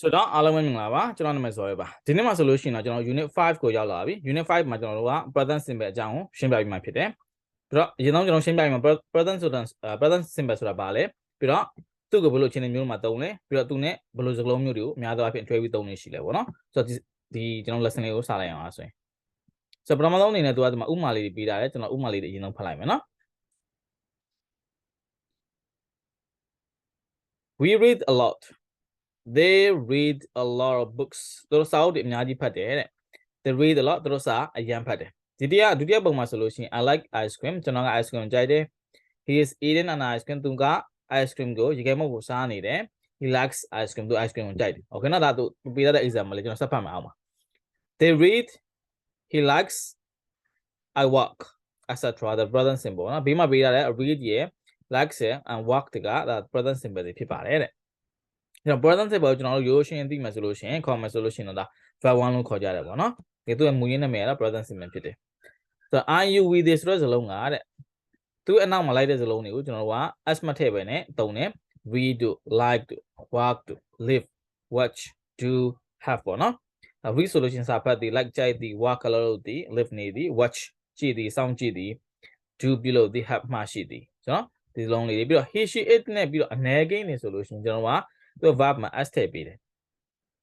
ဆိုတော့အားလုံးပဲမင်္ဂလာပါကျွန်တော်နာမည်ဇော်ရဲပါဒီနေ့မှာဆိုလို့ရှိရင်တော့ကျွန်တော် unit 5ကိုရောက်လာပြီ unit 5မှာကျွန်တော်တို့က present simple အကြောင်းကိုရှင်းပြပြီးမှဖြစ်တယ်ပြီးတော့အရင်ဆုံးကျွန်တော်ရှင်းပြပြီးမှ present ဆိုတာ present simple ဆိုတာဘာလဲပြီးတော့သူ့ကိုဘယ်လိုအခြေအနေမျိုးမှာသုံးလဲပြီးတော့သူနဲ့ဘယ်လိုစကားလုံးမျိုးတွေကိုအများသောအားဖြင့်တွဲပြီးသုံးနေရှိလဲပေါ့နော်ဆိုတော့ဒီကျွန်တော် lesson လေးကိုစလိုက်အောင်အားဆိုရင်ဆိုတော့ပထမဆုံးအနေနဲ့သူကဒီမှာဥပမာလေးတွေပေးထားတယ်ကျွန်တော်ဥပမာလေးတွေအရင်ဆုံးဖတ်လိုက်မယ်နော် we read a lot they read a lot of books သူတို့စာအုပ်တွေအများကြီးဖတ်တယ်တဲ့ they read a lot သူတို့စာအရန်ဖတ်တယ်ဒီတရားဒုတိယပုံမှာဆိုလို့ရှိရင် I like ice cream ကျွန်တော်က ice cream ကြိုက်တယ် he is eating an ice cream သူက ice cream ကိုရေခဲမုတ်ကိုစားနေတယ် he likes ice cream သူ ice cream ကိုကြိုက်တယ် okay နော်ဒါသူပေးတဲ့ example လေးကျွန်တော်ဆက်ဖတ်မှာအောင်ပါ they read he likes I walk etc the present simple နော်ဘေးမှာပေးထားတဲ့ read ရယ် likes ရယ် and walk တကဒါ present simple တွေဖြစ်ပါတယ်တဲ့ ကျွန်တော် present simple ကိုကျွန်တော်တို့ရိုးရှင်းသိမှဆိုလို့ရှိရင်ခေါ်မှဆိုလို့ရှိရင်တော့ဒါ verb 1လို့ခေါ်ကြတယ်ပေါ့နော်ဒီသူ့ရဲ့မူရင်းနာမည်ကတော့ present simple ဖြစ်တယ်ဆိုတော့ are you with this ဆိုတဲ့စလုံးကတဲ့သူ့အနောက်မှာလိုက်တဲ့စလုံးတွေကိုကျွန်တော်တို့က as မထည့်ပဲနဲ့တုံတယ် read to like to walk to live watch do have ပေါ့နော် read ဆိုလို့ရှိရင်စာဖတ်သည် like ကြိုက်သည် walk ကလို့သည် live နေသည် watch ကြည့်သည်စောင့်ကြည့်သည် do ပြုလုပ်သည် have မှရှိသည်ဆိုတော့ဒီလုံးလေးတွေပြီးတော့ he she it နဲ့ပြီးတော့အ ਨੇ gain နေဆိုလို့ရှိရင်ကျွန်တော်က သူ verb မှာ s ထည့်ပေးတယ်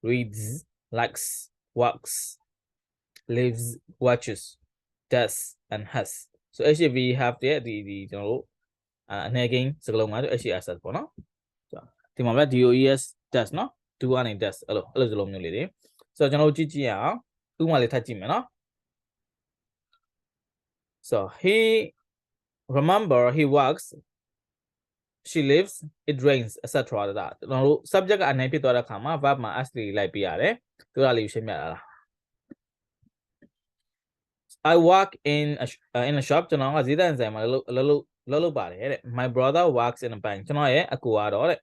reads likes walks lives watches does and has so HV have တဲ့ဒီဒီကျွန်တော်တို့အ ਨੇ gain စကားလုံးမှာ HS ပေါ့နော်ဒီမှာပဲ DOES does နော် do ကနေ does အဲ့လိုအဲ့လိုစကားလုံးမျိုးလေးတွေဆိုတော့ကျွန်တော်တို့ကြည့်ကြည့်ရအောင်ဥပမာလေးထပ်ကြည့်မယ်နော် so he remember he works she lives it rains etc ဒါကျွန်တော်တို့ subject ကအနေဖြစ်သွားတဲ့အခါမှာ verb မှာ s လေးလိုက်ပြရတယ်သူကလေးရှင်းပြတာလား I work in a uh, in a shop ကျွန်တော်ကဈေးတန်းဆိုင်မှာလှုပ်လှုပ်လှုပ်လှုပ်ပါတယ်တဲ့ my brother works in a bank ကျွန်တော်ရဲ့အကူကတော့တဲ့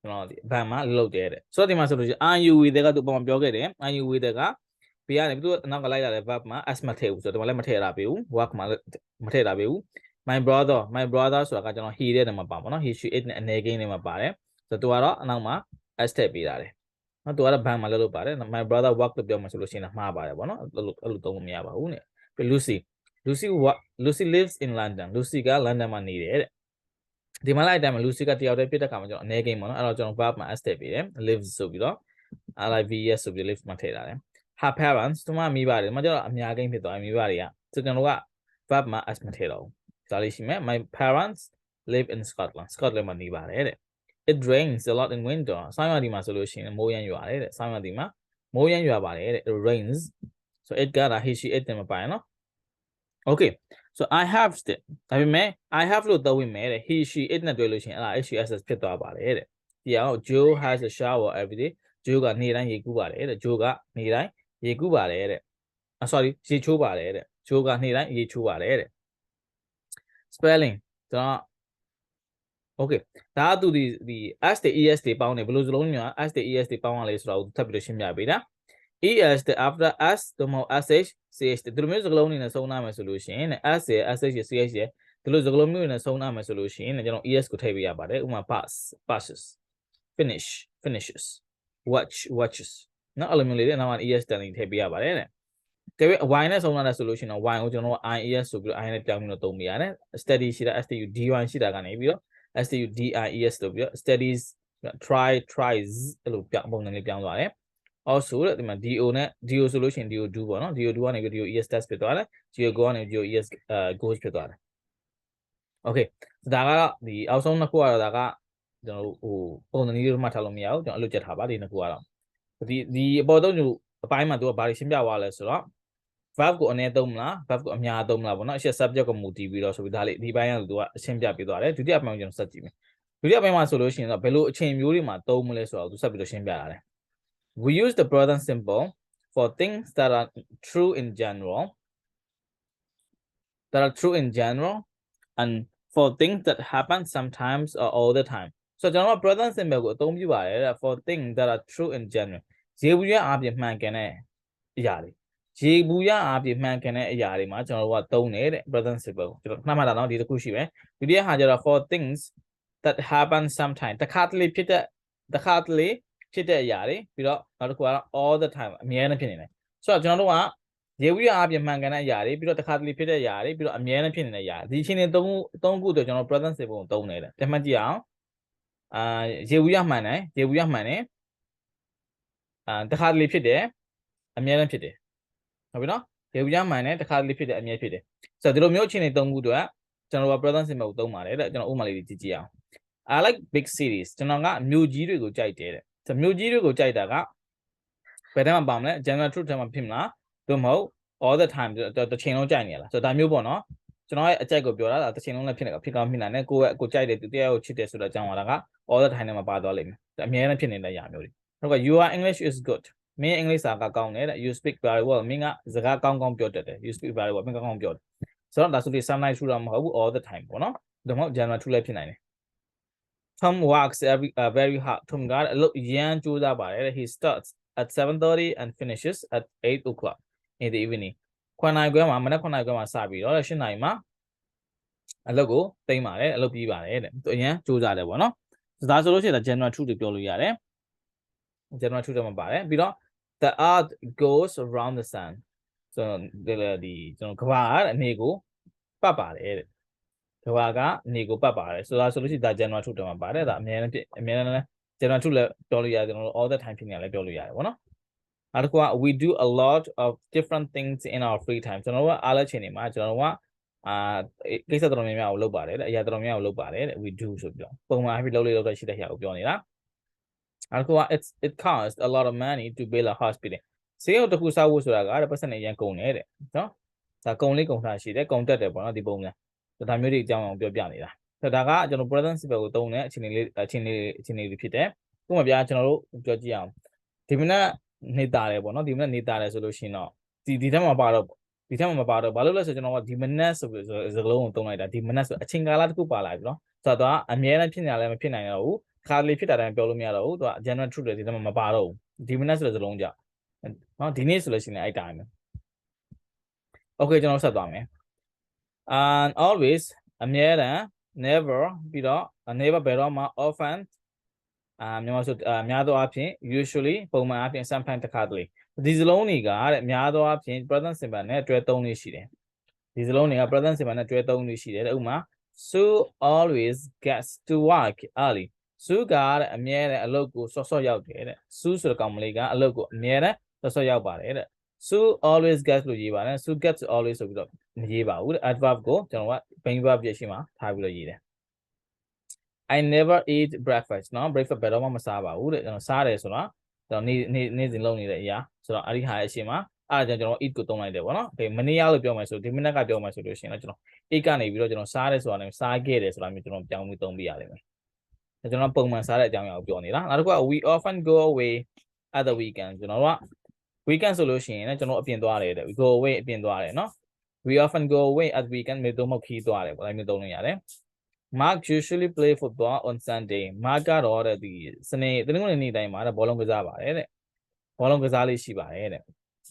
ကျွန်တော်ဒီဘဏ်မှာလှုပ်လှုပ်တယ်တဲ့ဆိုတော့ဒီမှာဆိုလို့ရှိရင် are you with ကသူပုံမှန်ပြောခဲ့တယ် are you with ကဘေးကနေသူအနောက်ကလိုက်လာတဲ့ verb မှာ s မထည့်ဘူးဆိုတော့ဒီမှာလည်းမထည့်တာပေးဘူး work မှာမထည့်တာပေးဘူး my brother my brother ဆိုတာကကျွန်တော် he တဲ့နေမှာပါပါနော် he she it နဲ့အနေကိန်းနေမှာပါတယ်ဆိုတော့သူကတော့အနောက်မှာ s ထည့်ပေးတာတယ်နော်သူကတော့ဘန်မှာလည်းလုပ်ပါတယ် my brother work လို့ပြောမှဆိုလို့ရှိရင်မှားပါတယ်ဗောနော်အဲ့လိုအဲ့လိုသုံးလို့မရပါဘူးနဲ့ပြီး Lucy Lucy what Lucy lives in London Lucy က London မှာနေတယ်တဲ့ဒီမှာလိုက်အတိုင်းမှာ Lucy ကတယောက်တည်းပြစ်တဲ့ခါမှာကျွန်တော်အနေကိန်းပေါ့နော်အဲ့တော့ကျွန်တော် verb မှာ s ထည့်ပေးတယ် lives ဆိုပြီးတော့ lives ဆိုပြီး lives မှာထည့်ထားတယ် her parents သူမမိပါတယ်ဒီမှာကျတော့အများကိန်းဖြစ်သွားပြီမိဘတွေကဆိုကျွန်တော်က verb မှာ s မထည့်တော့ဘူး ဒါလေးရှိမယ် my parents live in Scotland Scotland မှာနေပါတယ်တဲ့ it rains a lot in winter ဆောင်းရာသီမှာဆိုလို့ရှိရင်မိုးရမ်းရွာတယ်တဲ့ဆောင်းရာသီမှာမိုးရမ်းရွာပါတယ်တဲ့ it rains so it ကဒါ he she it နဲ့မပိုင်နော် okay so i have တဲ့ဒါပေမဲ့ i have လို့သုံးဝင်မယ်တဲ့ he she it နဲ့တွဲလို့ရှိရင်အဲ့ဒါ hs ဖြစ်သွားပါတယ်တဲ့ဒီအောင် Joe has a shower every day Joe ကနေတိုင်းရေကူးပါတယ်တဲ့ Joe ကနေတိုင်းရေကူးပါတယ်တဲ့ ah sorry ရေချိုးပါတယ်တဲ့ Joe ကနေတိုင်းရေချိုးပါတယ်တဲ့ spelling ကျွန်တော် okay ဒါကသူဒီဒီ s တွေ es တွေပေါင်းတယ်ဘယ်လိုစလုံးညာ s တွေ es တွေပေါင်းရလဲဆိုတော့ထပ်ပြီးတော့ရှင်းပြပေးတာ es တဲ့ after s သို့မဟုတ် sh ch ဒီလိုမျိုးစကားလုံးတွေနဲ့စုံနာမယ်ဆိုလို့ရှိရင် s ရ sh ရ ch ရဒီလိုစကားလုံးမျိုးတွေနဲ့စုံနာမယ်ဆိုလို့ရှိရင်ကျွန်တော် es ကိုထည့်ပေးရပါတယ်ဥပမာ pass passes finish finishes watch watches နော်အဲ့လိုမျိုးလေးတွေနောက်မှာ es တန်လေးထည့်ပေးရပါတယ်တဲ့ တကယ် y နဲ့ဆုံးလာတဲ့ဆိုလို့ရှိရင်တော့ y ကိုကျွန်တော်တို့ ies ဆိုပြီးတော့ i နဲ့ပြောင်းပြီးတော့သုံးပြရတယ် study ရှိတာ stu dy ရှိတာကနေပြီးတော့ stu dies လို့ပြီးတော့ studies try tries အဲ့လိုပြောင်းပုံစံလေးပြောင်းသွားတယ် also တဲ့ဒီမှာ do နဲ့ do ဆိုလို့ရှိရင် do do ပေါ့နော် do do ကနေပြီး do es test ဖြစ်သွားတယ် go go ကနေ do es goes ဖြစ်သွားတယ် okay ဒါကတော့ဒီအောက်ဆုံးနှစ်ခုကတော့ဒါကကျွန်တော်တို့ဟိုပုံစံလေးတွေမှတ်ထားလို့မရဘူးကျွန်တော်အဲ့လိုကြက်ထားပါဒီနှစ်ခုကတော့ဒီဒီအပေါ်တော့ညအပိုင်းမှာသူကဘာတွေရှင်းပြသွားလဲဆိုတော့ verb ကိုအနည်းသုံးမလား verb ကိုအများသုံးမလားပေါ့နော်အရှက် subject ကိုမူတည်ပြီးတော့ဆိုပြီးဒါလေးဒီပိုင်းကသူကအရှင်းပြပေးသွားတယ်ဒုတိယပိုင်းကိုကျွန်တော်ဆက်ကြည့်မယ်ဒုတိယပိုင်းမှာဆိုလို့ရှိရင်တော့ဘယ်လိုအချိန်မျိုးတွေမှာသုံးမလဲဆိုတော့သူဆက်ပြီးတော့ရှင်းပြလာတယ် we use the present simple for things that are true in general that are true in general and for things that happen sometimes or all the time so ကျွန်တော်က present simple ကိုအသုံးပြုပါတယ်တဲ့ for things that are true in general ရေဘူးရအပြင်မှန်ကန်တဲ့အရာတွေ ရေဘူးရအပြင်မှန်ကန်တဲ့အရာတွေမှာကျွန်တော်တို့ကသုံးတယ်တဲ့ present simple ကိုကျွန်တော်မှတ်မှတ်တာနော်ဒီတစ်ခုရှိပဲဒုတိယဟာကျတော့ for things that happen sometime တခါတလေဖြစ်တဲ့တခါတလေဖြစ်တဲ့အရာတွေပြီးတော့နောက်တစ်ခုကတော့ all the time အမြဲတမ်းဖြစ်နေတယ်ဆိုတော့ကျွန်တော်တို့ကရေဝိရအပြင်မှန်ကန်တဲ့အရာတွေပြီးတော့တစ်ခါတလေဖြစ်တဲ့အရာတွေပြီးတော့အမြဲတမ်းဖြစ်နေတဲ့အရာဒီအချိန်တွေသုံးသုံးခုတော့ကျွန်တော် present simple ကိုသုံးနေတယ်ပြန်မှတ်ကြည့်အောင်အာရေဝိရမှန်တယ်ရေဝိရမှန်တယ်အာတစ်ခါတလေဖြစ်တယ်အမြဲတမ်းဖြစ်တယ် ဟုတ်ပြီနော်ရေဝိရမှန်တယ်တစ်ခါတလေဖြစ်တယ်အမြဲဖြစ်တယ်ဆိုတော့ဒီလိုမျိုးအချိန်တွေသုံးခုတော့ကျွန်တော်က present simple ကိုသုံးပါတယ်တဲ့ကျွန်တော်ဥပမာလေးကြည့်ကြည့်အောင် I like big cities ကျွန်တော်ကမြို့ကြီးတွေကိုကြိုက်တယ်တဲ့ဆိုမြို့ကြီးတွေကိုကြိုက်တာကဘယ်တည်းမှာပါမလဲ general truth ထဲမှာဖြစ်မလားသို့မဟုတ် all the time တစ်ချိန်လုံးကြိုက်နေရလားဆိုတော့ဒါမျိုးပေါ့နော်ကျွန်တော်ရဲ့အကြိုက်ကိုပြောတာဒါတစ်ချိန်လုံးလည်းဖြစ်နေဖြစ်ကောင်းဖြစ်နိုင်တယ်ကိုယ့်ရဲ့ကိုကြိုက်တယ်သူတရားကိုချစ်တယ်ဆိုတော့အကြောင်းပါတာက all the time နဲ့မှာပါသွားလိမ့်မယ်အများနဲ့ဖြစ်နေတဲ့ຢာမျိုးတွေနောက်က your english is good မင်း english စာကကောင်းတယ်တဲ့ you speak very well မင်းကစကားကောင်းကောင်းပြောတတ်တယ် you speak very well မင်းကောင်းကောင်းပြောတယ်ဆိုတော့ဒါဆိုပြီး sometimes true တော့မဟုတ်ဘူး all the time ပေါ့နော်ဒါမှမဟုတ် general true လည်းဖြစ်နိုင်တယ် Tom works every uh, very hard Tom ကအလုပ်ရမ်းကြိုးစားပါတယ် he starts at 7:30 and finishes at 8 o'clock in the evening ခွန်နိုင်ခွဲမှာမနက်ခွန်နိုင်ခွဲမှာစပြီးတော့၈နိုင်မှာအလုပ်ကိုတိမ့်ပါတယ်အလုပ်ပြီးပါတယ်တဲ့သူအရင်ကြိုးစားတယ်ပေါ့နော်ဒါဆိုလို့ရှိရင်ဒါ general truth တွေပြောလို့ရတယ် general truth တွေမှာပါတယ်ပြီးတော့ the earth goes around the sun ဆိုတော့ဒီကျွန်တော်ကဘာအနေကိုပတ်ပါတယ်တဲ့ကဘာကနေကိုပတ်ပါတယ်ဆိုတော့ဆိုလို့ရှိရင်ဒါ general truth တွေမှာပါတယ်ဒါအများနဲ့အများနဲ့ general truth လည်းပြောလို့ရတယ်ကျွန်တော်တို့ all the time ဖြစ်နေလည်းပြောလို့ရတယ်ပေါ့နော်နောက်တစ်ခုက we do a lot of different things in our free time ကျွန်တော်တို့ကအားလည်းချိန်နေမှာကျွန်တော်တို့ကအာကိစ္စတော်တော်များများကိုလုပ်ပါတယ်တဲ့အရာတော်တော်များများကိုလုပ်ပါတယ်တဲ့ we do ဆိုပြီးတော့ပုံမှန်အဖြစ်လုပ်လေလုပ်တဲ့ရှိတဲ့ဟာကိုပြောနေတာ နောက်တစ်ခုက it's it costs a lot of money to build a hospital ဆေးရုံတစ်ခုဆောက်ဖို့ဆိုတာကတဲ့ပတ်စံနဲ့ရန်ကုန်တယ်တဲ့နော်ဒါကုံလေးကုံထားရှိတယ်ကုံတက်တယ်ပေါ့နော်ဒီပုံစံဒါမျိုးတွေအကြောင်းအောင်ပြောပြနေတာဒါကကျွန်တော် present simple ကိုသုံးတဲ့အခြေအနေလေးအခြေအနေအခြေအနေတွေဖြစ်တယ်ဥပမာပြကျွန်တော်တို့ပြောကြည့်အောင်ဒီမနက်နေတာတယ်ပေါ့နော်ဒီမနက်နေတာတယ်ဆိုလို့ရှိရင်တော့ဒီဒီထက်မှာပါတော့ဒီထက်မှာမပါတော့ဘာလို့လဲဆိုကျွန်တော်ကဒီမနက်ဆိုပြီးစကလုံးကိုသုံးလိုက်တာဒီမနက်ဆိုအချိန်ကာလတစ်ခုပါလာပြီနော်ဆိုတော့အမြဲတမ်းဖြစ်နေလည်းမဖြစ်နိုင်တော့ဘူး ခါလေးဖြစ်တာတိုင်းပြောလို့မရတော့ဘူးသူက general truth တွေဒီထက်မှာမပါတော့ဘူးဒီမနက်ဆိုတဲ့စလုံးကြောင့်နော်ဒီနေ့ဆိုလို့ရှိရင်အဲ့တိုင်းပဲ okay ကျွန်တော်ဆက်သွားမယ် and always အမြဲတမ်း never ပြီးတော့ never ဘယ်တော့မှ often အာမြန်မာဆိုအများသောအားဖြင့် usually ပုံမှန်အားဖြင့် sometimes တစ်ခါတလေဒီစလုံးတွေကတဲ့အများသောအားဖြင့် present simple နဲ့တွဲသုံးလေးရှိတယ်ဒီစလုံးတွေက present simple နဲ့တွဲသုံးလေးရှိတယ်ဥပမာ Sue always gets to work early Sue ကတဲ့အမြဲတမ်းအလုပ်ကိုစောစောရောက်တယ်တဲ့ Sue ဆိုတဲ့ကောင်မလေးကအလုပ်ကိုအမြဲတမ်းစောစောရောက်ပါတယ်တဲ့ Sue always gets လို့ရေးပါတယ် Sue gets always ဆိုပြီးတော့မရေးပါဘူးတဲ့ adverb ကိုကျွန်တော်က main verb ပြရှိမှာထားပြီးတော့ရေးတယ် I never eat breakfast เนาะ breakfast ဘယ်တော့မှမစားပါဘူးတဲ့ကျွန်တော်စားတယ်ဆိုတော့ကျွန်တော်နေ့နေ့နေ့စဉ်လုပ်နေတဲ့အရာဆိုတော့အဲ့ဒီဟာရဲ့အရှင်မှာအဲ့ဒါကြောင့်ကျွန်တော် eat ကိုသုံးလိုက်တယ်ပေါ့နော်။ Okay မနေ့ကလို့ပြောမယ်ဆိုဒီမနေ့ကပြောမယ်ဆိုလို့ရှိရင်တော့ကျွန်တော် eat ကနေပြီးတော့ကျွန်တော်စားတယ်ဆိုတာနဲ့စားခဲ့တယ်ဆိုတာမျိုးကျွန်တော်ပြောင်းပြီးသုံးပြရလိမ့်မယ်။ ကျွန်တော်ပုံမှန်စားတဲ့အကြောင်းအရာကိုပြောနေတာ။နောက်တစ်ခုက we often go away at the weekend ကျွန်တော်တို့က weekend ဆိုလို့ရှိရင်လည်းကျွန်တော်အပြင်သွားတယ်တဲ့ we go away အပြင်သွားတယ်နော်။ we often go away at weekend မြေသုံးမခီးသွားတယ်ပေါ့အဲ့မျိုးသုံးလို့ရတယ်။ Mark usually play football on Sunday. Mark ကတော့တဲ့ဒီစနေတနင်္ဂနွေနေ့တိုင်းမှာတဲ့ဘောလုံးကစားပါတယ်တဲ့ဘောလုံးကစားလေးရှိပါတယ်တဲ့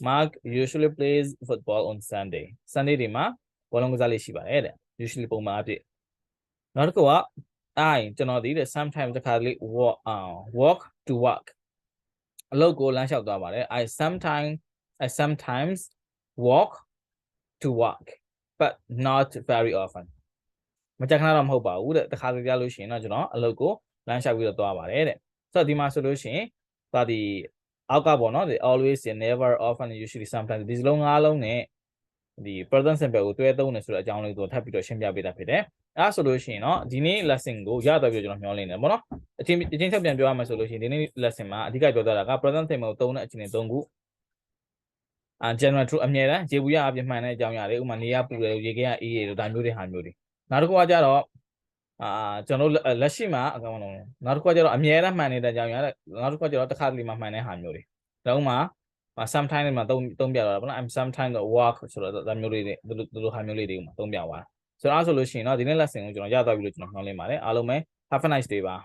Mark usually plays football on Sunday. Sunday ဒီမှာဘောလုံးကစားလေးရှိပါတယ်တဲ့ usually ပုံမှန်အဖြစ်နောက်တစ်ခုက I ကျွန်တော်ဒီတဲ့ sometimes တစ်ခါလေး walk uh, walk to work အလုပ်ကိုလမ်းလျှောက်သွားပါတယ် I sometimes I sometimes walk to work but not very often မကြခဏတော့မဟုတ်ပါဘူးတဲ့တခါတည်းကြလို့ရှိရင်တော့ကျွန်တော်အလုပ်ကိုလမ်းလျှောက်ပြီးတော့သွားပါတယ်တဲ့ဆိုတော့ဒီမှာဆိုလို့ရှိရင်ဒါဒီအောက်ကပေါ့နော်ဒီ always never often usually sometimes ဒီစလုံးငါးလုံးနဲ့ဒီ present simple ကိုတွဲသုံးနေဆိုတဲ့အကြောင်းလေးကိုထပ်ပြီးတော့ရှင်းပြပေးတာဖြစ်တယ် အဲဆိုလို့ရှိရင်တော့ဒီနေ့ lesson ကိုရတော့ပြီးကျွန်တော်မျှော်လင့်နေတယ်ပေါ့နော်အချင်းအချင်းချက်ပြန်ပြောရမယ်ဆိုလို့ရှိရင်ဒီနေ့ lesson မှာအဓိကပြောတာက present simple ကိုသုံးတဲ့အချင်းတွေ၃ခုအာ general true အမြဲတမ်းရေဘူးရအပြမှန်တဲ့အကြောင်းအရာတွေဥမာနေရပူတယ်ရေခဲရအေးရတို့ဒါမျိုးတွေဟာမျိုးတွေနောက်တစ်ခုကကြတော့အာကျွန်တော်လက်ရှိမှာအကောင်လုံးနောက်တစ်ခုကကြတော့အမြဲတမ်းမှန်တဲ့အကြောင်းရနောက်တစ်ခုကကြတော့တစ်ခါတလေမှမှန်တဲ့ဟာမျိုးတွေဒါဥမာ sometime မှာသုံးသုံးပြတော့ဗောနော် I'm sometime တော့ work ဆိုတော့ဒါမျိုးလေးတွေဒီလိုဒီလိုဟာမျိုးလေးတွေမှာသုံးပြသွား ဆိုတော့အဲ့ဆိုလို့ရှိရင်တော့ဒီနေ့ lesson ကိုကျွန်တော်ရသွားပြီလို့ကျွန်တော်နှောင်းလင်းပါတယ်အားလုံးပဲ have a nice day ပါ